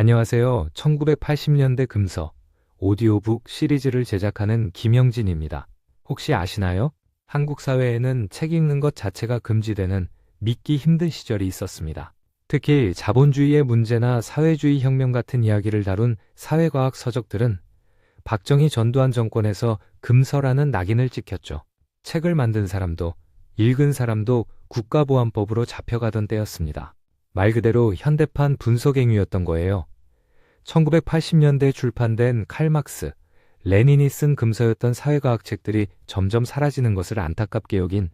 안녕하세요. 1980년대 금서 오디오북 시리즈를 제작하는 김영진입니다. 혹시 아시나요? 한국 사회에는 책 읽는 것 자체가 금지되는 믿기 힘든 시절이 있었습니다. 특히 자본주의의 문제나 사회주의 혁명 같은 이야기를 다룬 사회과학 서적들은 박정희 전두환 정권에서 금서라는 낙인을 찍혔죠. 책을 만든 사람도 읽은 사람도 국가보안법으로 잡혀가던 때였습니다. 말 그대로 현대판 분석행위였던 거예요. 1980년대에 출판된 칼막스, 레닌이 쓴 금서였던 사회과학 책들이 점점 사라지는 것을 안타깝게 여긴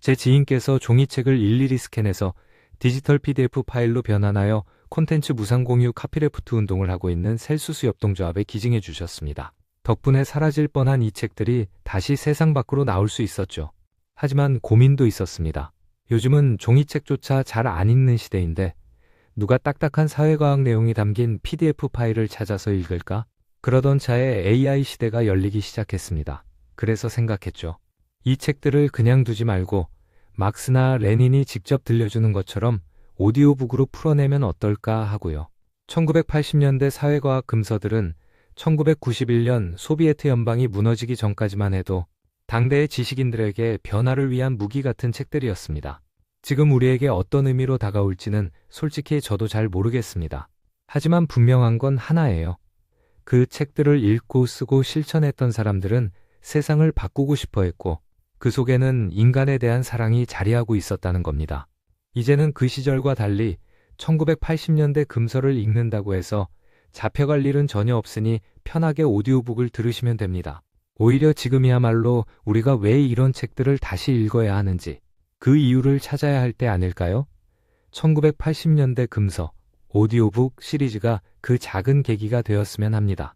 제 지인께서 종이책을 일일이 스캔해서 디지털 PDF 파일로 변환하여 콘텐츠 무상 공유 카피레프트 운동을 하고 있는 셀수스 협동조합에 기증해 주셨습니다. 덕분에 사라질 뻔한 이 책들이 다시 세상 밖으로 나올 수 있었죠. 하지만 고민도 있었습니다. 요즘은 종이책조차 잘 안 읽는 시대인데 누가 딱딱한 사회과학 내용이 담긴 PDF 파일을 찾아서 읽을까? 그러던 차에 AI 시대가 열리기 시작했습니다. 그래서 생각했죠. 이 책들을 그냥 두지 말고 막스나 레닌이 직접 들려주는 것처럼 오디오북으로 풀어내면 어떨까 하고요. 1980년대 사회과학 금서들은 1991년 소비에트 연방이 무너지기 전까지만 해도 당대의 지식인들에게 변화를 위한 무기 같은 책들이었습니다. 지금 우리에게 어떤 의미로 다가올지는 솔직히 저도 잘 모르겠습니다. 하지만 분명한 건 하나예요. 그 책들을 읽고 쓰고 실천했던 사람들은 세상을 바꾸고 싶어 했고 그 속에는 인간에 대한 사랑이 자리하고 있었다는 겁니다. 이제는 그 시절과 달리 1980년대 금서를 읽는다고 해서 잡혀갈 일은 전혀 없으니 편하게 오디오북을 들으시면 됩니다. 오히려 지금이야말로 우리가 왜 이런 책들을 다시 읽어야 하는지 그 이유를 찾아야 할 때 아닐까요? 1980년대 금서 오디오북 시리즈가 그 작은 계기가 되었으면 합니다.